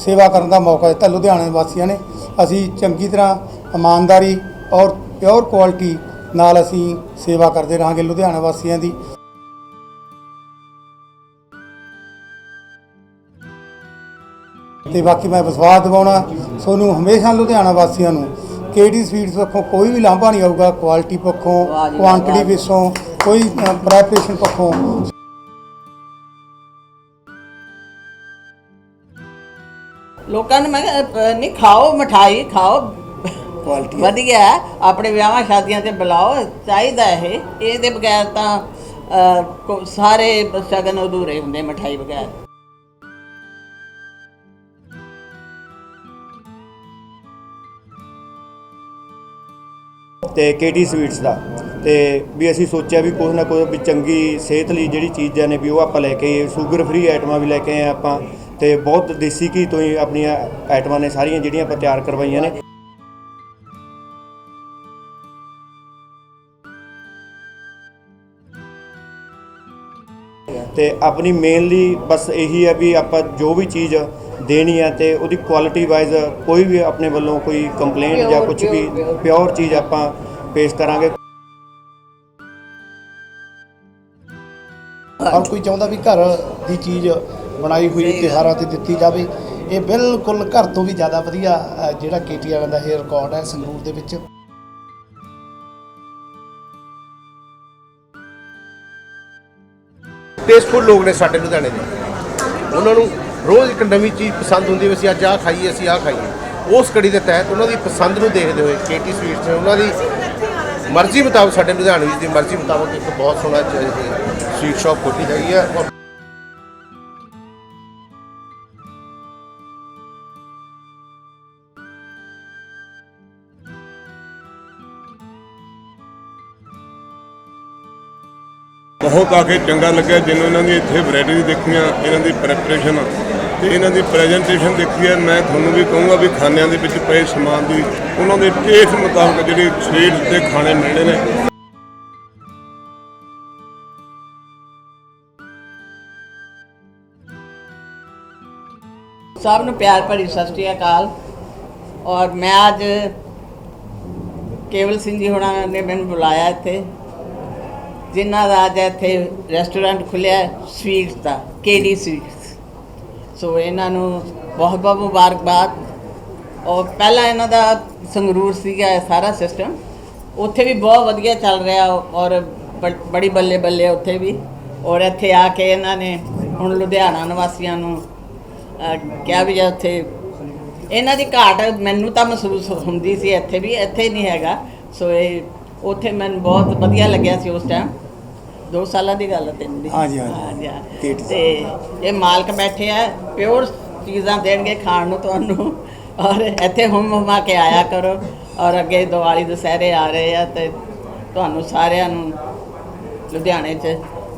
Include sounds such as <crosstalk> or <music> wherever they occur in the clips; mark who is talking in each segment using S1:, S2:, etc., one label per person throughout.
S1: ਸੇਵਾ ਕਰਨ ਦਾ ਮੌਕਾ ਦਿੱਤਾ ਲੁਧਿਆਣਾ ਵਾਸੀਆਂ ਨੇ ਅਸੀਂ ਚੰਗੀ ਤਰ੍ਹਾਂ ਇਮਾਨਦਾਰੀ ਔਰ ਪਿਓਰ ਕੁਆਲਿਟੀ ਨਾਲ ਅਸੀਂ ਸੇਵਾ ਕਰਦੇ ਰਹਾਂਗੇ ਲੁਧਿਆਣਾ ਵਾਸੀਆਂ ਦੀ ਤੇ ਬਾਕੀ ਮੈਂ ਵਿਸ਼ਵਾਸ ਦਿਵਾਉਣਾ ਤੁਹਾਨੂੰ ਹਮੇਸ਼ਾ ਲੁਧਿਆਣਾ ਵਾਸੀਆਂ ਨੂੰ ਕੇਡੀ ਸਵੀਟਸ ਪੱਖੋਂ ਕੋਈ ਵੀ ਲਾਂਭਾ ਨਹੀਂ ਆਊਗਾ ਕੁਆਲਿਟੀ ਪੱਖੋਂ ਕੁਆਂਟੀਟੀ। ਵਿੱਚੋਂ ਕੋਈ ਪ੍ਰੈਪਰੇਸ਼ਨ ਪੱਖੋਂ
S2: ਲੋਕਾਂ ਨੂੰ ਮੈਂ ਕਿਹਾ, ਨਹੀਂ ਖਾਓ ਮਠਾਈ ਖਾਓ।
S1: ਕੁਆਲਿਟੀ
S2: ਵਧੀਆ ਹੈ। ਆਪਣੇ ਵਿਆਹਾਂ ਸ਼ਾਦੀਆਂ ਤੇ ਬੁਲਾਓ ਚਾਹੀਦਾ ਇਹ। ਇਹਦੇ ਬਗੈਰ ਤਾਂ ਕੋ- ਸਾਰੇ ਸ਼ਗਨ ਅਧੂਰੇ ਹੁੰਦੇ ਮਠਾਈ ਬਗੈਰ।
S3: ਤੇ ਕੇਟੀ ਸਵੀਟਸ ਦਾ? ਤੇ ਵੀ ਅਸੀਂ ਸੋਚਿਆ ਵੀ ਕੁਛ ਨਾ ਕੁਛ ਵੀ ਚੰਗੀ ਸਿਹਤ ਲਈ ਜਿਹੜੀ ਚੀਜ਼ਾਂ ਨੇ ਵੀ ਉਹ ਆਪਾਂ ਲੈ ਕੇ ਸ਼ੂਗਰ ਫ੍ਰੀ ਆਈਟਮਾਂ ਵੀ ਲੈ ਕੇ ਆਏ ਆਪਾਂ। ਤੇ ਬਹੁਤ ਦੇਸੀ ਘੀ ਤੋਂ ਹੀ ਆਪਣੀਆਂ ਆਈਟਮਾਂ ਨੇ ਸਾਰੀਆਂ ਜਿਹੜੀਆਂ ਆਪਾਂ ਤਿਆਰ ਕਰਵਾਈਆਂ ਨੇ। ਤੇ ਆਪਣੀ ਮੇਨਲੀ ਬਸ ਇਹੀ ਹੈ ਵੀ ਆਪਾਂ ਜੋ ਵੀ ਚੀਜ਼ ਦੇਣੀ ਹੈ ਤੇ ਉਹਦੀ ਕੁਆਲਿਟੀ ਵਾਈਜ਼ ਕੋਈ ਵੀ ਆਪਣੇ ਵੱਲੋਂ ਕੋਈ ਕੰਪਲੇਂਟ ਜਾਂ ਕੁਝ ਵੀ ਪਿਓਰ ਚੀਜ਼ ਆਪਾਂ ਪੇਸ਼ ਕਰਾਂਗੇ।
S4: ਹਰ ਕੋਈ ਚਾਹੁੰਦਾ ਵੀ ਘਰ ਦੀ ਚੀਜ਼ ਬਣਾਈ ਹੋਈ ਤਿਉਹਾਰਾਂ ਤੇ ਦਿੱਤੀ ਜਾਵੇ। ਇਹ ਬਿਲਕੁਲ ਘਰ ਤੋਂ ਵੀ ਜ਼ਿਆਦਾ ਵਧੀਆ ਜਿਹੜਾ ਕੇਟੀ ਵਾਲਿਆਂ ਦਾ ਇਹ ਰਿਕਾਰਡ ਹੈ ਸੰਗਰੂਰ ਦੇ ਵਿੱਚ।
S5: ਟੇਸਟਫੁਲ ਲੋਕ ਨੇ ਸਾਡੇ ਲੁਧਿਆਣੇ ਦੇ। ਉਹਨਾਂ ਨੂੰ ਰੋਜ਼ ਇੱਕ ਨਵੀਂ ਚੀਜ਼ ਪਸੰਦ ਹੁੰਦੀ ਵੀ ਅਸੀਂ ਅੱਜ ਆਹ ਖਾਈਏ ਅਸੀਂ ਆਹ ਖਾਈਏ। ਉਸ ਕੜੀ ਦੇ ਤਹਿਤ ਉਹਨਾਂ ਦੀ ਪਸੰਦ ਨੂੰ ਦੇਖਦੇ ਹੋਏ ਕੇਟੀ ਸਵੀਟਸ ਨੇ ਉਹਨਾਂ ਦੀ ਮਰਜ਼ੀ ਮੁਤਾਬਕ ਸਾਡੇ ਲੁਧਿਆਣੇ ਦੀ ਮਰਜ਼ੀ ਮੁਤਾਬਕ ਇੱਕ ਬਹੁਤ ਸੋਹਣਾ ਸਵੀਟ ਸ਼ਾਪ ਖੋਲੀ ਹੈਗੀ ਹੈ।
S6: ਬਹੁਤ ਆ ਕੇ ਚੰਗਾ ਲੱਗਿਆ ਜਿਹਨੂੰ ਇਹਨਾਂ ਦੀ ਇੱਥੇ ਵੈਰਾਈਟੀ ਦੇਖੀਆਂ, ਇਹਨਾਂ ਦੀ ਪ੍ਰੈਪਰੇਸ਼ਨ ਤੇ ਇਹਨਾਂ ਦੀ ਪ੍ਰੈਜੈਂਟੇਸ਼ਨ ਦੇਖੀ ਹੈ, ਮੈਂ ਤੁਹਾਨੂੰ ਵੀ ਕਹੂੰਗਾ ਵੀ ਖਾਨਿਆਂ ਦੇ ਵਿੱਚ ਪਏ ਸਮਾਨ ਦੀ, ਉਹਨਾਂ ਦੇ ਟੇਸਟ ਮੁਤਾਬਕ ਜਿਹੜੇ ਸਵੀਟ ਤੇ ਖਾਣੇ ਮਿਲਣੇ ਨੇ।
S2: ਸਭ ਨੂੰ ਪਿਆਰ ਭਰੀ ਸਤਿ ਸ਼੍ਰੀ ਅਕਾਲ। ਔਰ ਮੈਂ ਅੱਜ ਕੇਵਲ ਸਿੰਘ ਜੀ ਹੋਣਾ ਨੇ ਮੈਨੂੰ ਬੁਲਾਇਆ ਇੱਥੇ। ਜਿਨ੍ਹਾਂ ਦਾ ਅੱਜ ਇੱਥੇ ਰੈਸਟੋਰੈਂਟ ਖੁੱਲਿਆ ਸਵੀਟਸ ਦਾ ਕੇਡੀ ਸਵੀਟਸ। ਸੋ ਇਹਨਾਂ ਨੂੰ ਬਹੁਤ ਬਹੁਤ ਮੁਬਾਰਕਬਾਦ। ਔਰ ਪਹਿਲਾਂ ਇਹਨਾਂ ਦਾ ਸੰਗਰੂਰ ਸੀਗਾ ਸਾਰਾ ਸਿਸਟਮ ਉੱਥੇ ਵੀ ਬਹੁਤ ਵਧੀਆ ਚੱਲ ਰਿਹਾ ਔਰ ਬ- ਬੜੀ ਬੱਲੇ ਬੱਲੇ ਉੱਥੇ ਵੀ। ਔਰ ਇੱਥੇ ਆ ਕੇ ਇਹਨਾਂ ਨੇ ਹੁਣ ਲੁਧਿਆਣਾ ਨਿਵਾਸੀਆਂ ਨੂੰ ਕਿਹਾ ਵੀ ਜੇ ਉੱਥੇ। ਇਹਨਾਂ ਦੀ ਘਾਟ ਮੈਨੂੰ ਤਾਂ ਮਹਿਸੂਸ ਹੁੰਦੀ ਸੀ ਇੱਥੇ ਵੀ, ਇੱਥੇ ਨਹੀਂ ਹੈਗਾ। ਸੋ ਇਹ ਉੱਥੇ ਮੈਨੂੰ ਬਹੁਤ ਵਧੀਆ ਲੱਗਿਆ ਸੀ ਉਸ ਟਾਈਮ ਦੋ ਸਾਲਾਂ ਦੀ ਗੱਲ ਹੈ ਤੈਨੂੰ ਦੀ
S1: ਹਾਂਜੀ, ਹਾਂਜੀ।
S2: ਹਾਂਜੀ, ਤੇ ਇਹ ਮਾਲਕ ਬੈਠੇ ਆ ਪਿਓਰ ਚੀਜ਼ਾਂ ਦੇਣਗੇ ਖਾਣ ਨੂੰ ਤੁਹਾਨੂੰ। ਔਰ ਇੱਥੇ ਹੁਮ ਹੁਮਾ ਕੇ ਆਇਆ ਕਰੋ। ਔਰ ਅੱਗੇ ਦੀਵਾਲੀ ਦੁਸਹਿਰੇ ਆ ਰਹੇ ਆ ਤੇ ਤੁਹਾਨੂੰ ਸਾਰਿਆਂ ਨੂੰ ਲੁਧਿਆਣੇ 'ਚ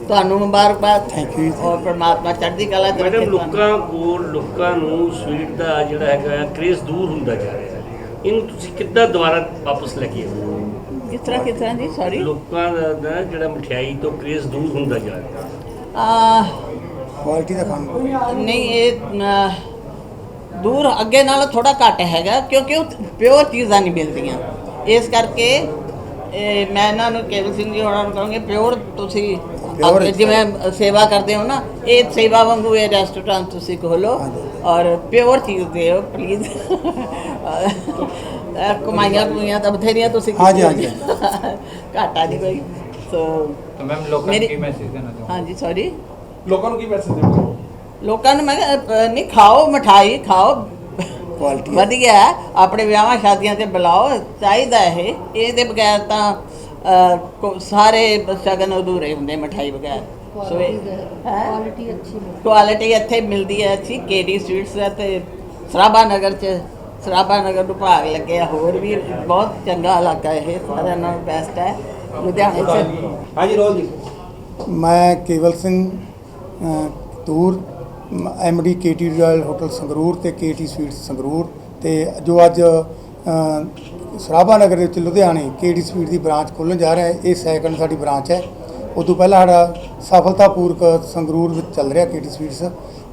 S2: ਤੁਹਾਨੂੰ ਮੁਬਾਰਕਬਾਦ।
S1: Thank you ਜੀ।
S2: ਔਰ ਪ੍ਰਮਾਤਮਾ ਚੜ੍ਹਦੀ ਕਲਾ 'ਚ ਰੱਖੇ
S7: ਮੈਡਮ
S2: ਤੁਹਾਨੂੰ।
S7: ਲੋਕਾਂ ਕੋਲ ਲੋਕਾਂ ਨੂੰ ਸਵੀਟ ਦਾ ਜਿਹੜਾ ਹੈਗਾ ਕ੍ਰੇਜ਼ ਦੂਰ ਹੁੰਦਾ ਜਾ ਰਿਹਾ। ਹੈ ਇਹਨੂੰ ਤੁਸੀਂ ਕਿੱਦਾਂ ਦੁਬਾਰਾ ਵਾਪਸ ਲੈ ਕੇ ਆਉਂਦੇ
S2: ਕਿਸ ਤਰ੍ਹਾਂ ਕਿਸ ਤਰ੍ਹਾਂ ਜੀ ਸੌਰੀ
S7: ਲੋਕਾਂ ਦਾ ਜਿਹੜਾ ਮਠਿਆਈ ਤੋਂ ਕ੍ਰੇਜ਼ ਦੂਰ ਹੁੰਦਾ ਜਾ ਰਿਹਾ।
S2: ਆ
S1: ਕੁਆਲਿਟੀ ਦਾ ਕੰਮ
S2: ਨਹੀਂ ਇਹ ਅਹ, ਦੂਰ ਅੱਗੇ ਨਾਲੋਂ ਥੋੜਾ ਘੱਟ ਹੈਗਾ ਕਿਉਂਕਿ ਉਹ ਪਿਓਰ ਚੀਜ਼ਾਂ ਨਹੀਂ ਮਿਲਦੀਆਂ। ਇਸ ਕਰਕੇ ਇਹ ਮੈਂ ਇਹਨਾਂ ਨੂੰ ਕੇਵਲ ਸਿੰਘ ਜੀ ਹੋਣਾ ਨੂੰ ਕਹਾਂਗੇ ਪਿਓਰ ਤੁਸੀਂ
S1: Pure
S2: ਜਿਵੇਂ ਸੇਵਾ ਕਰਦੇ ਹੋ ਨਾ ਇਹ ਸੇਵਾ ਵਾਂਗੂ ਇਹ ਰੈਸਟੋਰੈਂਟ ਤੁਸੀਂ ਖੋਲੋ ਔਰ ਪਿਓਰ ਚੀਜ਼ ਦਿਓ ਪਲੀਜ਼ <laughs> ਕਮਾਈਆਂ ਕੁਈਆਂ ਤਾਂ ਬਥੇਰੀਆਂ ਤੁਸੀਂ
S1: ਹਾਂਜੀ, ਹਾਂਜੀ।
S2: ਘਾਟਾ ਨਹੀਂ ਕੋਈ। ਸੋ
S8: ਮੈਮ ਲੋਕਾਂ ਨੂੰ
S2: ਮੇਰੀ-
S8: ਕੀ ਮੈਸੇਜ ਦੇਣਾ ਚਾਹੁੰਦੇ
S2: ਹਾਂਜੀ ਸੌਰੀ
S4: ਲੋਕਾਂ ਨੂੰ ਕੀ ਮੈਸੇਜ ਦੇਣਾ
S2: ਲੋਕਾਂ ਨੂੰ ਮੈਂ ਕਿਹਾ, ਅਹ, ਨਹੀਂ ਖਾਓ ਮਠਾਈ ਖਾਓ।
S1: ਕੁਆਲਿਟੀ
S2: ਵਧੀਆ ਹੈ। ਆਪਣੇ ਵਿਆਹਾਂ ਸ਼ਾਦੀਆਂ ਤੇ ਬੁਲਾਓ ਚਾਹੀਦਾ ਇਹ। ਇਹਦੇ ਬਗੈਰ ਤਾਂ ਅਹ, ਕੋ- ਸਾਰੇ ਸ਼ਗਨ ਅਧੂਰੇ ਹੁੰਦੇ ਮਠਾਈ ਬਗੈਰ। ਸੋ ਇਹ ਕੁਆਲਿਟੀ ਅੱਛੀ ਕੁਆਲਿਟੀ ਇੱਥੇ ਮਿਲਦੀ ਹੈ। ਅੱਛੀ ਕੇਡੀ ਸਵੀਟਸ ਹੈ ਤੇ ਸਰਾਭਾ ਨਗਰ ਚ ਸਰਾਭਾ ਨਗਰ ਨੂੰ ਭਾਗ ਲੱਗਿਆ ਹੋਰ ਵੀ ਬਹੁਤ ਚੰਗਾ ਇਲਾਕਾ ਇਹ ਸਾਰਿਆਂ ਨਾਲੋਂ ਬੈਸਟ ਹੈ ਲੁਧਿਆਣੇ ਚ।
S1: ਮੈਂ ਕੇਵਲ ਸਿੰਘ ਅ, Toor MD KT royal hotel Sangrur ਤੇ ਕੇਟੀ ਸਵੀਟਸ ਸੰਗਰੂਰ ਤੇ ਜੋ ਅੱਜ ਅ, ਸਰਾਭਾ ਨਗਰ ਦੇ ਵਿੱਚ ਲੁਧਿਆਣੇ ਕੇਟੀ ਸਵੀਟ ਦੀ ਬ੍ਰਾਂਚ ਖੋਲ੍ਹਣ ਜਾ ਰਿਹਾ ਹੈ ਇਹ ਸੈਕੰਡ ਸਾਡੀ ਬ੍ਰਾਂਚ ਹੈ। ਉਸ ਤੋਂ ਪਹਿਲਾਂ ਸਾਡਾ ਸਫਲਤਾਪੂਰਕ ਸੰਗਰੂਰ ਵਿੱਚ ਚੱਲ ਰਿਹਾ ਕੇਟੀ ਸਵੀਟਸ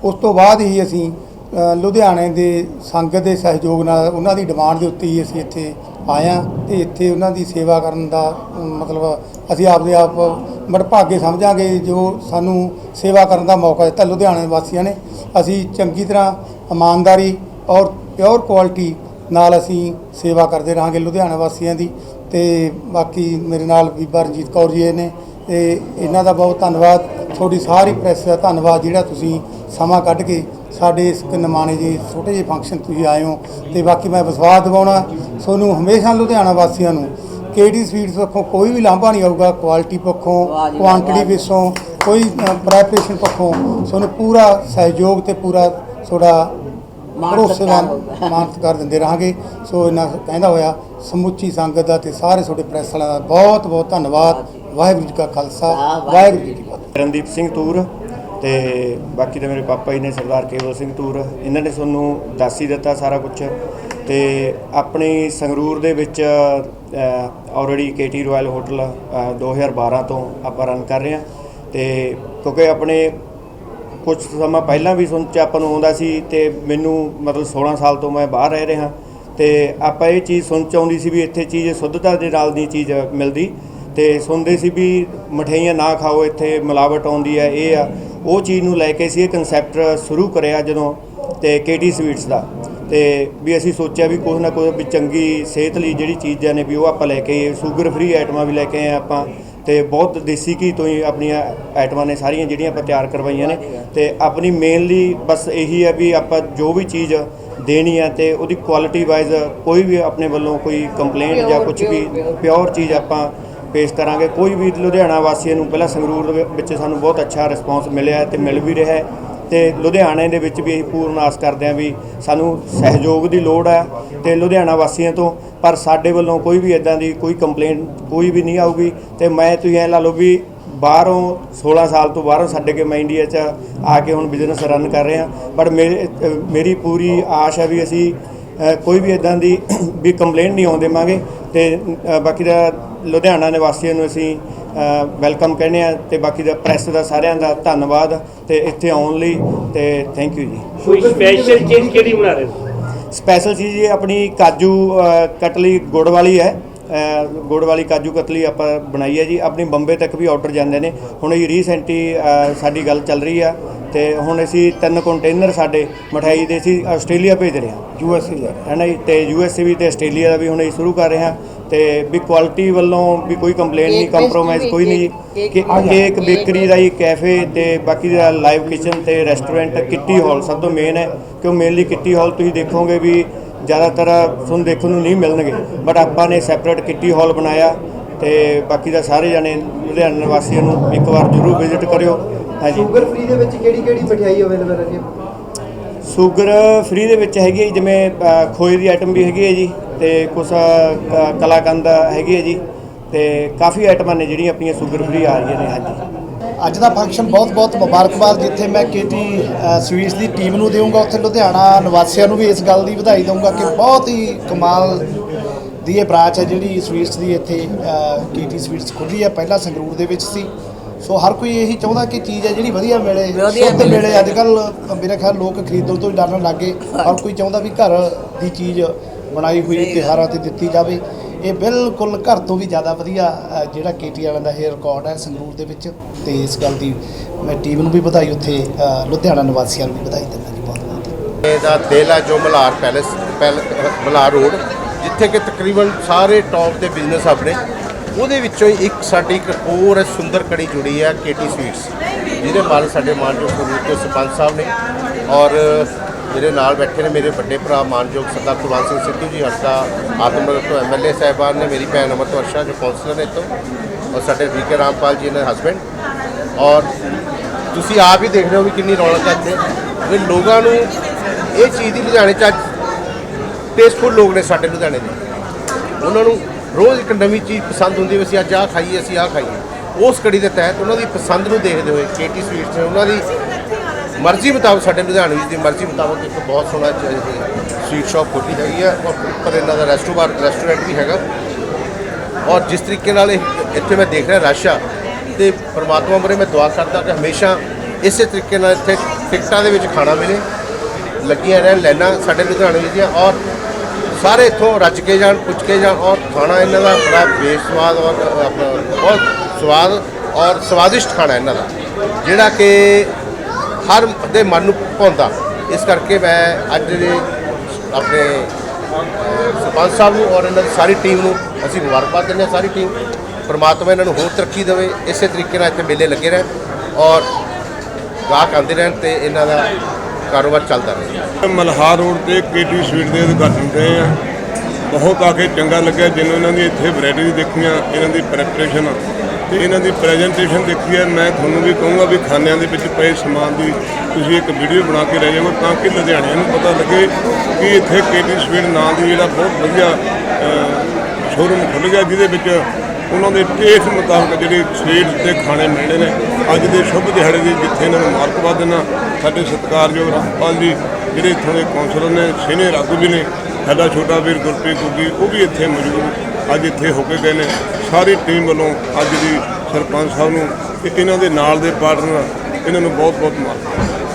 S1: ਉਸ ਤੋਂ ਬਾਅਦ ਹੀ ਅਸੀਂ ਲੁਧਿਆਣੇ ਦੇ ਸੰਗਤ ਦੇ ਸਹਿਯੋਗ ਨਾਲ ਉਹਨਾਂ ਦੀ ਡਿਮਾਂਡ ਦੇ ਉੱਤੇ ਹੀ ਅਸੀਂ ਇੱਥੇ ਆਏ ਹਾਂ ਤੇ ਇੱਥੇ ਉਹਨਾਂ ਦੀ ਸੇਵਾ ਕਰਨ ਦਾ ਮਤਲਬ ਅਸੀਂ ਆਪਦੇ ਆਪ ਮੜਭਾਗੇ ਸਮਝਾਂਗੇ ਜੋ ਸਾਨੂੰ ਸੇਵਾ ਕਰਨ ਦਾ ਮੌਕਾ ਦਿੱਤਾ ਲੁਧਿਆਣੇ ਵਾਸੀਆਂ ਨੇ। ਅਸੀਂ ਚੰਗੀ ਤਰ੍ਹਾਂ ਇਮਾਨਦਾਰੀ ਔਰ ਪਿਓਰ ਕੁਆਲਿਟੀ ਨਾਲ ਅਸੀਂ ਸੇਵਾ ਕਰਦੇ ਰਹਾਂਗੇ ਲੁਧਿਆਣਾ ਵਾਸੀਆਂ ਦੀ ਤੇ ਬਾਕੀ ਮੇਰੇ ਨਾਲ ਬੀਬਾ ਰਣਜੀਤ ਕੌਰ ਜੀ ਨੇ। ਤੇ ਇਹਨਾਂ ਦਾ ਬਹੁਤ ਧੰਨਵਾਦ। ਤੁਹਾਡੀ ਸਾਰੀ ਪ੍ਰੈਸ ਦਾ ਧੰਨਵਾਦ ਜਿਹੜਾ ਤੁਸੀਂ ਸਮਾਂ ਕੱਢ ਕੇ ਸਾਡੇ ਇਸ ਨਿਮਾਣੇ ਜਿਹੇ ਛੋਟੇ ਜਿਹੇ ਫੰਕਸ਼ਨ ਤੁਸੀਂ ਆਏ ਹੋ ਤੇ ਬਾਕੀ ਮੈਂ ਵਿਸ਼ਵਾਸ ਦਿਵਾਉਣਾ ਤੁਹਾਨੂੰ ਹਮੇਸ਼ਾ ਲੁਧਿਆਣਾ ਵਾਸੀਆਂ ਨੂੰ ਕੇਡੀ ਸਵੀਟਸ ਪੱਖੋਂ ਕੋਈ ਵੀ ਲਾਂਭਾ ਨਹੀਂ ਆਊਗਾ ਕੁਆਲਿਟੀ ਪੱਖੋਂ
S2: ਜੀ
S1: ਕੁਆਂਟੀਟੀ। ਵਿੱਚੋਂ ਕੋਈ ਪ੍ਰੈਪਰੇਸ਼ਨ ਪੱਖੋਂ ਤੁਹਾਨੂੰ ਪੂਰਾ ਸਹਿਯੋਗ ਤੇ ਪੂਰਾ ਤੁਹਾਡਾ ਭਰੋਸੇਵਾਨ। ਮਾਨਤ ਕਰ ਦਿੰਦੇ ਰਹਾਂਗੇ ਸੋ ਇਹਨਾਂ ਕਹਿੰਦਾ ਹੋਇਆ ਸਮੁੱਚੀ ਸੰਗਤ ਦਾ ਤੇ ਸਾਰੇ ਤੁਹਾਡੇ ਪ੍ਰੈਸ ਵਾਲਿਆਂ ਦਾ ਬਹੁਤ ਬਹੁਤ ਧੰਨਵਾਦ ਵਾਹਿਗੁਰੂ ਜੀ ਕਾ ਖਾਲਸਾ
S2: ਵਾਹ,
S1: ਵਾਹਿਗੁਰੂ ਜੀ ਕੀ ਫਤਿਹ
S3: ਰਣਦੀਪ ਸਿੰਘ ਤੂਰ ਤੇ ਬਾਕੀ ਤਾਂ ਮੇਰੇ ਪਾਪਾ ਜੀ ਨੇ ਸਰਦਾਰ ਕੇਵਲ ਸਿੰਘ ਤੂਰ ਇਹਨਾਂ ਨੇ ਤੁਹਾਨੂੰ ਦੱਸ ਹੀ ਦਿੱਤਾ ਸਾਰਾ ਕੁਝ ਤੇ ਆਪਣੀ ਸੰਗਰੂਰ ਦੇ ਵਿੱਚ ਆਲਰੇਡੀ ਕੇਟੀ ਰਾਇਲ ਹੋਟਲ ਅ, 2012 ਤੋਂ ਆਪਾਂ ਰਨ ਕਰ ਰਹੇ ਹਾਂ। ਤੇ ਕਿਉਂਕਿ ਆਪਣੇ ਕੁਝ ਸਮਾਂ ਪਹਿਲਾਂ ਵੀ ਸੁਣ ਚ ਆਪਾਂ ਨੂੰ ਆਉਂਦਾ ਸੀ ਤੇ ਮੈਨੂੰ ਮਤਲਬ 16 ਸਾਲ ਤੋਂ ਮੈਂ ਬਾਹਰ ਰਹਿ ਰਿਹਾ। ਤੇ ਆਪਾਂ ਇਹ ਚੀਜ਼ ਸੁਣ ਚ ਆਉਂਦੀ ਸੀ ਵੀ ਇੱਥੇ ਚੀਜ਼ ਸ਼ੁੱਧਤਾ ਦੇ ਨਾਲ ਦੀ ਚੀਜ਼ ਮਿਲਦੀ। ਤੇ ਸੁਣਦੇ ਸੀ ਵੀ ਮਠਿਆਈਆਂ ਨਾ ਖਾਓ ਇੱਥੇ ਮਿਲਾਵਟ ਆਉਂਦੀ ਹੈ ਇਹ ਆ। ਉਹ ਚੀਜ਼ ਨੂੰ ਲੈ ਕੇ ਸੀ ਇਹ ਕਨਸੈਪਟ ਸ਼ੁਰੂ ਕਰਿਆ ਜਦੋਂ ਤੇ ਕੇਟੀ ਸਵੀਟਸ ਦਾ। ਤੇ ਵੀ ਅਸੀਂ ਸੋਚਿਆ ਵੀ ਕੁਝ ਨਾ ਕੁਝ ਵੀ ਚੰਗੀ ਸਿਹਤ ਲਈ ਜਿਹੜੀ ਚੀਜ਼ਾਂ ਨੇ ਵੀ ਉਹ ਆਪਾਂ ਲੈ ਕੇ ਸ਼ੂਗਰ ਫ੍ਰੀ ਆਈਟਮਾਂ ਵੀ ਲੈ ਕੇ ਆਏ ਆਪਾਂ। ਤੇ ਬਹੁਤ ਦੇਸੀ ਘੀ ਤੋਂ ਹੀ ਆਪਣੀਆਂ ਆਈਟਮਾਂ ਨੇ ਸਾਰੀਆਂ ਜਿਹੜੀਆਂ ਆਪਾਂ ਤਿਆਰ ਕਰਵਾਈਆਂ ਨੇ। ਤੇ ਆਪਣੀ ਮੇਨਲੀ ਬਸ ਇਹੀ ਹੈ ਵੀ ਆਪਾਂ ਜੋ ਵੀ ਚੀਜ਼ ਦੇਣੀ ਹੈ ਤੇ ਉਹਦੀ ਕੁਆਲਿਟੀ ਵਾਈਜ਼ ਕੋਈ ਵੀ ਆਪਣੇ ਵੱਲੋਂ ਕੋਈ ਕੰਪਲੇਂਟ ਜਾਂ ਕੁਝ ਵੀ ਪਿਓਰ ਚੀਜ਼ ਆਪਾਂ ਪੇਸ਼ ਕਰਾਂਗੇ। ਕੋਈ ਵੀ ਲੁਧਿਆਣਾ ਵਾਸੀਆਂ ਨੂੰ ਪਹਿਲਾਂ ਸੰਗਰੂਰ ਦੇ ਵਿੱਚ ਸਾਨੂੰ ਬਹੁਤ ਅੱਛਾ ਰਿਸਪਾਂਸ ਮਿਲਿਆ ਤੇ ਮਿਲ ਵੀ ਰਿਹਾ ਹੈ ਤੇ ਲੁਧਿਆਣੇ ਦੇ ਵਿੱਚ ਵੀ ਅਸੀਂ ਪੂਰਨ ਆਸ ਕਰਦੇ ਹਾਂ ਵੀ ਸਾਨੂੰ ਸਹਿਯੋਗ ਦੀ ਲੋੜ ਹੈ ਤੇ ਲੁਧਿਆਣਾ ਵਾਸੀਆਂ ਤੋਂ। ਪਰ ਸਾਡੇ ਵੱਲੋਂ ਕੋਈ ਵੀ ਇਦਾਂ ਦੀ ਕੋਈ ਕੰਪਲੇਂਟ ਕੋਈ ਵੀ ਨਹੀਂ ਆਊਗੀ ਤੇ ਮੈਂ ਤੁਸੀਂ ਐ ਲਾ ਲਓ ਵੀ ਬਾਹਰੋਂ 16 ਸਾਲ ਤੋਂ ਬਾਹਰੋਂ ਛੱਡ ਕੇ ਮੈਂ ਇੰਡੀਆ 'ਚ ਆ ਕੇ ਹੁਣ ਬਿਜ਼ਨਸ ਰਨ ਕਰ ਰਿਹਾ। ਪਰ ਮੇਰੇ, ਮੇਰੀ ਪੂਰੀ ਆਸ਼ ਹੈ ਵੀ ਅਸੀਂ ਕੋਈ ਵੀ ਇਦਾਂ ਦੀ ਵੀ ਕੰਪਲੇਂਟ ਨਹੀਂ ਆਉਣ ਦੇਵਾਂਗੇ ਤੇ ਬਾਕੀ ਦਾ ਲੁਧਿਆਣਾ ਨਿਵਾਸੀਆਂ ਨੂੰ ਅਸੀਂ ਵੈਲਕਮ ਕਹਿੰਦੇ ਆ ਤੇ ਬਾਕੀ ਦਾ ਪ੍ਰੈਸ ਦਾ ਸਾਰਿਆਂ ਦਾ ਧੰਨਵਾਦ ਤੇ ਇੱਥੇ ਆਉਣ ਲਈ ਤੇ ਥੈਂਕ ਯੂ ਜੀ।
S7: ਕੋਈ ਸਪੈਸ਼ਲ ਚੀਜ਼ ਕਿਹੜੀ ਬਣਾ ਰਹੇ ਹੋ?
S3: ਸਪੈਸ਼ਲ ਚੀਜ਼ ਇਹ ਆਪਣੀ ਕਾਜੂ ਕਟਲੀ ਗੁੜ ਵਾਲੀ ਹੈ। ਗੁੜ ਵਾਲੀ ਕਾਜੂ ਕਤਲੀ ਆਪਾਂ ਬਣਾਈ ਹੈ ਜੀ। ਆਪਣੀ ਬੰਬੇ ਤੱਕ ਵੀ ਆਰਡਰ ਜਾਂਦੇ ਨੇ। ਹੁਣ ਇਹ ਰੀਸੈਂਟਲੀ ਸਾਡੀ ਗੱਲ ਚੱਲ ਰਹੀ ਆ। ਤੇ ਹੁਣ ਅਸੀਂ ਤਿੰਨ ਕੰਟੇਨਰ ਸਾਡੇ ਮਠਾਈ ਦੇ ਅਸੀਂ ਆਸਟ੍ਰੇਲੀਆ ਭੇਜ ਰਹੇ ਹਾਂ।
S1: ਯੂ ਐਸ ਏ
S3: ਹੈ ਨਾ ਜੀ? ਤੇ ਯੂ ਐਸ ਏ ਵੀ ਤੇ ਆਸਟ੍ਰੇਲੀਆ ਦਾ ਵੀ ਹੁਣ ਅਸੀਂ ਸ਼ੁਰੂ ਕਰ ਰਹੇ ਹਾਂ। ਤੇ ਵੀ ਕੁਆਲਿਟੀ ਵੱਲੋਂ ਵੀ ਕੋਈ ਕੰਪਲੇਂਟ ਨਹੀਂ ਕੰਪਰੋਮਾਈਜ਼ ਕੋਈ ਨਹੀਂ। ਕਿ
S2: ਕੇਕ
S3: ਬੇਕਰੀ ਦਾ ਹੀ ਕੈਫੇ ਤੇ ਬਾਕੀ ਦਾ ਲਾਈਵ ਕਿਚਨ ਤੇ ਰੈਸਟੋਰੈਂਟ ਕਿੱਟੀ ਹਾਲ ਸਭ ਤੋਂ ਮੇਨ ਹੈ। ਕਿਉਂ ਮੇਨਲੀ ਕਿੱਟੀ ਹਾਲ ਤੁਸੀਂ ਦੇਖੋਗੇ ਵੀ ਜ਼ਿਆਦਾਤਰ ਤੁਹਾਨੂੰ ਦੇਖਣ ਨੂੰ ਨਹੀਂ ਮਿਲਣਗੇ। ਬਟ ਆਪਾਂ ਨੇ ਸੈਪਰੇਟ ਕਿੱਟੀ ਹਾਲ ਬਣਾਇਆ ਤੇ ਬਾਕੀ ਦਾ ਸਾਰੇ ਜਾਣੇ ਲੁਧਿਆਣਾ ਨਿਵਾਸੀਆਂ ਨੂੰ ਇੱਕ ਵਾਰ ਜ਼ਰੂਰ ਵਿਜ਼ਿਟ ਕਰਿਓ। ਹਾਂਜੀ।
S8: ਸ਼ੂਗਰ ਫ੍ਰੀ ਦੇ ਵਿੱਚ ਕਿਹੜੀ ਕਿਹੜੀ ਮਠਿਆਈ ਅਵੇਲੇਬਲ ਹੈ ਜੀ?
S3: ਸ਼ੂਗਰ ਫ੍ਰੀ ਦੇ ਵਿੱਚ ਹੈਗੀ ਹੈ ਜੀ, ਜਿਵੇਂ ਅ, ਖੋਏ ਦੀ ਆਈਟਮ ਵੀ ਹੈਗੀ ਹੈ ਜੀ ਤੇ ਕੁਛ ਅ, ਕਲਾਕੰਦ ਹੈਗੀ ਹੈ ਜੀ ਤੇ ਕਾਫੀ ਆਈਟਮਾਂ ਨੇ ਜਿਹੜੀਆਂ ਆਪਣੀਆਂ ਸ਼ੂਗਰ ਫ੍ਰੀ ਆ ਰਹੀਆਂ ਨੇ ਹਾਂਜੀ।
S4: ਅੱਜ ਦਾ ਫੰਕਸ਼ਨ ਬਹੁਤ ਬਹੁਤ ਮੁਬਾਰਕਬਾਦ ਜਿੱਥੇ ਮੈਂ ਕੇਟੀ ਸਵੀਟਸ ਦੀ ਟੀਮ ਨੂੰ ਦੇਵਾਂਗਾ ਉੱਥੇ ਲੁਧਿਆਣਾ ਨਿਵਾਸੀਆਂ ਨੂੰ ਵੀ ਇਸ ਗੱਲ ਦੀ ਵਧਾਈ ਦਊਂਗਾ ਕਿ ਬਹੁਤ ਹੀ ਕਮਾਲ ਦੀ ਇਹ ਬ੍ਰਾਂਚ ਹੈ ਜਿਹੜੀ ਸਵੀਟਸ ਦੀ ਇੱਥੇ ਕੇਟੀ ਸਵੀਟਸ ਖੁੱਲੀ ਹੈ ਪਹਿਲਾਂ ਸੰਗਰੂਰ ਦੇ ਵਿੱਚ ਸੀ। ਸੋ ਹਰ ਕੋਈ ਇਹੀ ਚਾਹੁੰਦਾ ਕਿ ਚੀਜ਼ ਹੈ ਜਿਹੜੀ ਵਧੀਆ ਮਿਲੇ
S2: ਵਧੀਆ
S4: ਸ਼ੁੱਧ
S2: ਮਿਲੇ।
S4: ਅੱਜ ਕੱਲ ਮੇਰੇ ਖਿਆਲ ਲੋਕ ਖਰੀਦਣ ਤੋਂ ਹੀ ਡਰਨ ਲੱਗੇ ਹਰ ਕੋਈ ਚਾਹੁੰਦਾ ਵੀ ਘਰ ਦੀ ਚੀਜ਼ ਬਣਾਈ ਹੋਈ। ਤਿਉਹਾਰਾਂ ਤੇ ਦਿੱਤੀ ਜਾਵੇ। ਇਹ ਬਿਲਕੁਲ ਘਰ ਤੋਂ ਵੀ ਜ਼ਿਆਦਾ ਵਧੀਆ ਜਿਹੜਾ ਕੇਟੀ ਵਾਲਿਆਂ ਦਾ ਇਹ ਰਿਕਾਰਡ ਹੈ ਸੰਗਰੂਰ ਦੇ ਵਿੱਚ। ਤੇ ਇਸ ਗੱਲ ਦੀ ਮੈਂ ਟੀਮ ਨੂੰ ਵੀ ਵਧਾਈ ਉੱਥੇ ਲੁਧਿਆਣਾ ਨਿਵਾਸੀਆਂ ਨੂੰ ਵੀ ਵਧਾਈ ਦਿੰਦਾ ਜੀ। ਬਹੁਤ ਬਹੁਤ
S5: ਇਹਦਾ ਦਿਲ ਹੈ ਜੋ ਮਲਾਰ ਪੈਲੇਸ ਪੈਲ ਮਲਾਰ ਰੋਡ ਜਿੱਥੇ ਕਿ ਤਕਰੀਬਨ ਸਾਰੇ ਟੌਪ ਦੇ ਬਿਜ਼ਨਸ ਆਪਣੇ। ਉਹਦੇ ਵਿੱਚੋਂ ਹੀ ਇੱਕ ਸਾਡੀ ਇੱਕ ਹੋਰ ਸੁੰਦਰ ਕੜੀ ਜੁੜੀ ਹੈ, ਕੇਟੀ ਸਵੀਟਸ। ਜਿਹਦੇ ਮਾਲਕ ਸਾਡੇ ਮਾਨਯੋਗ ਗੁਰੂ ਤੋਂ ਸਰਪੰਚ ਸਾਹਿਬ ਨੇ ਔਰ ਮੇਰੇ ਨਾਲ ਬੈਠੇ ਨੇ ਮੇਰੇ ਵੱਡੇ ਭਰਾ ਮਾਨਯੋਗ ਸਰਦਾਰ ਕੁਲਵੰਤ ਸਿੰਘ ਸਿੱਧੂ ਜੀ ਹਲਕਾ ਆਤਮਨਗਰ ਤੋਂ ਐਮਐਲਏ ਸਾਹਿਬਾਨ ਨੇ, ਮੇਰੀ ਭੈਣ ਅਮਰਤ ਵਰਸ਼ਾ, ਜੋ ਕੌਂਸਲਰ ਨੇ ਇੱਥੋਂ, ਔਰ ਸਾਡੇ ਵੀਕੇ ਰਾਮਪਾਲ ਜੀ ਨੇ ਹਸਬੈਂਡ ਔਰ ਤੁਸੀਂ ਆਪ ਹੀ ਦੇਖ ਰਹੇ ਹੋ ਵੀ ਕਿੰਨੀ ਰੌਣਕ ਹੈ ਇੱਥੇ। ਵੀ ਲੋਕਾਂ ਨੂੰ ਇਹ ਚੀਜ਼ ਦੀ ਲੁਧਿਆਣੇ ਚ ਅੱਜ ਟੇਸਟਫੁਲ ਲੋਕ ਨੇ ਸਾਡੇ ਲੁਧਿਆਣੇ ਦੇ। ਉਹਨਾਂ ਨੂੰ ਰੋਜ਼ ਇੱਕ ਨਵੀਂ ਚੀਜ਼ ਪਸੰਦ ਹੁੰਦੀ ਵੀ ਅਸੀਂ ਅੱਜ ਆਹ ਖਾਈਏ, ਅਸੀਂ ਆਹ ਖਾਈਏ। ਉਸ ਕੜੀ ਦੇ ਤਹਿਤ ਉਹਨਾਂ ਦੀ ਪਸੰਦ ਨੂੰ ਦੇਖਦੇ ਹੋਏ ਕੇਟੀ ਸਵੀਟਸ ਨੇ ਉਹਨਾਂ ਦੀ ਮਰਜ਼ੀ ਮੁਤਾਬਕ ਸਾਡੇ ਲੁਧਿਆਣੇ ਦੀ ਮਰਜ਼ੀ ਮੁਤਾਬਕ ਇੱਕ ਬਹੁਤ ਸੋਹਣਾ ਸਵੀਟ ਸ਼ਾਪ ਖੋਲ੍ਹੀ ਹੈਗੀ ਆ ਔਰ ਉੱਪਰ ਇਹਨਾਂ ਦਾ ਰੈਸਟੋਬਾਰ ਰੈਸਟੋਰੈਂਟ ਵੀ ਹੈਗਾ। ਔਰ ਜਿਸ ਤਰੀਕੇ ਨਾਲ ਇਹ ਇੱਥੇ ਮੈਂ ਦੇਖ ਰਿਹਾ ਰਸ਼ ਆ ਤੇ ਪ੍ਰਮਾਤਮਾ ਮਰੇ ਮੈਂ ਦੁਆ ਕਰਦਾ ਕਿ ਹਮੇਸ਼ਾ ਇਸੇ ਤਰੀਕੇ ਨਾਲ ਇੱਥੇ ਟਿਕਟਾਂ ਦੇ ਵਿੱਚ ਖਾਣਾ ਮਿਲੇ। ਲੱਗੀਆਂ ਰਹਿਣ ਲਾਈਨਾਂ ਸਾਡੇ ਲੁਧਿਆਣੇ ਦੀਆਂ ਔਰ ਸਾਰੇ ਇੱਥੋਂ ਰਚ ਕੇ ਜਾਣ ਪੁੱਛ ਕੇ ਜਾਣ ਔਰ ਖਾਣਾ ਇਹਨਾਂ ਦਾ ਬੜਾ ਬੇਸਵਾਦ ਔਰ ਬਹੁਤ ਸਵਾਦ ਔਰ ਸਵਾਦਿਸ਼ਟ ਖਾਣਾ ਇਹਨਾਂ ਦਾ। ਜਿਹੜਾ ਕਿ ਹਰ ਦੇ ਮਨ ਨੂੰ ਭਾਉਂਦਾ ਇਸ ਕਰਕੇ ਮੈਂ ਅੱਜ ਦੇ ਆਪਣੇ ਸਰਪੰਚ ਸਾਹਿਬ ਨੂੰ ਔਰ ਇਹਨਾਂ ਦੀ ਸਾਰੀ ਟੀਮ ਨੂੰ ਅਸੀਂ ਮੁਬਾਰਕਬਾਦ ਦਿੰਦੇ ਹਾਂ, ਸਾਰੀ ਟੀਮ। ਪਰਮਾਤਮਾ ਇਹਨਾਂ ਨੂੰ ਹੋਰ ਤਰੱਕੀ ਦੇਵੇ, ਇਸੇ ਤਰੀਕੇ ਨਾਲ ਇੱਥੇ ਮੇਲੇ ਲੱਗੇ ਰਹਿਣ ਔਰ ਗਾਹਕ ਆਉਂਦੇ ਰਹਿਣ ਤੇ ਇਹਨਾਂ ਦਾ ਕਾਰੋਬਾਰ ਚੱਲਦਾ ਰਹੇ।
S6: ਮਲਹਾਰ ਰੋਡ ਤੇ ਕੇਟੀ ਸਵੀਟ ਦੇ ਉਦਘਾਟਨ ਰਹੇ ਆ। ਬਹੁਤ ਆ ਕੇ ਚੰਗਾ ਲੱਗਿਆ ਜਿਵੇਂ ਇਹਨਾਂ ਦੀ ਇੱਥੇ ਵੈਰਾਈਟੀ ਦੇਖੀਆਂ, ਇਹਨਾਂ ਦੀ ਪ੍ਰੈਪਰੇਸ਼ਨ ਤੇ ਇਹਨਾਂ ਦੀ ਪ੍ਰੈਜੈਂਟੇਸ਼ਨ ਦੇਖੀ ਹੈ ਮੈਂ ਤੁਹਾਨੂੰ ਵੀ ਕਹੂੰਗਾ ਵੀ ਖਾਨਿਆਂ ਦੇ ਵਿੱਚ ਪਏ ਸਮਾਨ ਦੀ ਤੁਸੀਂ ਇੱਕ ਵੀਡੀਓ ਬਣਾ ਕੇ ਲੈ ਜਾਓ ਤਾਂ ਕਿ ਲੁਧਿਆਣਿਆਂ ਨੂੰ ਪਤਾ ਲੱਗੇ ਕਿ ਇੱਥੇ ਕੇਟੀ ਸਵੀਟ ਨਾਂ ਦੀ ਜਿਹੜਾ ਬਹੁਤ ਵਧੀਆ ਸ਼ੋਰੂਮ ਖੁੱਲ੍ਹ ਗਿਆ, ਜਿਹਦੇ ਵਿੱਚ ਉਹਨਾਂ ਦੇ ਟੇਸਟ ਮੁਤਾਬਕ ਜਿਹੜੇ ਸਵੀਟ ਤੇ ਖਾਣੇ ਮਿਲਣੇ ਨੇ, ਅੱਜ ਦੇ ਸ਼ੁਭ ਦਿਹਾੜੇ ਦੀ ਜਿੱਥੇ ਇਹਨਾਂ ਨੂੰ ਮੁਬਾਰਕਬਾਦ ਦਿੰਦਾ ਸਾਡੇ ਸਤਿਕਾਰਯੋਗ ਰਾਜਪਾਲ ਜੀ, ਜਿਹੜੇ ਇੱਥੋਂ ਦੇ ਕੌਂਸਲਰ ਨੇ ਸੀਨੀਅਰ ਆਗੂ ਵੀ ਨੇ, ਸਾਡਾ ਛੋਟਾ ਵੀਰ ਗੁਰਪ੍ਰੀਤ ਗੁੱਗੀ ਉਹ ਵੀ ਇੱਥੇ ਮੌਜੂਦ ਅੱਜ ਇੱਥੇ ਹੋ ਕੇ ਗਏ ਨੇ। ਸਾਰੀ ਟੀਮ ਵੱਲੋਂ ਅੱਜ ਦੀ ਸਰਪੰਚ ਸਾਹਿਬ ਨੂੰ ਤੇ ਇਹਨਾਂ ਦੇ ਨਾਲ ਦੇ ਪਾਰਟਨਰ ਇਹਨਾਂ ਨੂੰ ਬਹੁਤ ਬਹੁਤ ਮੁਬਾਰਕ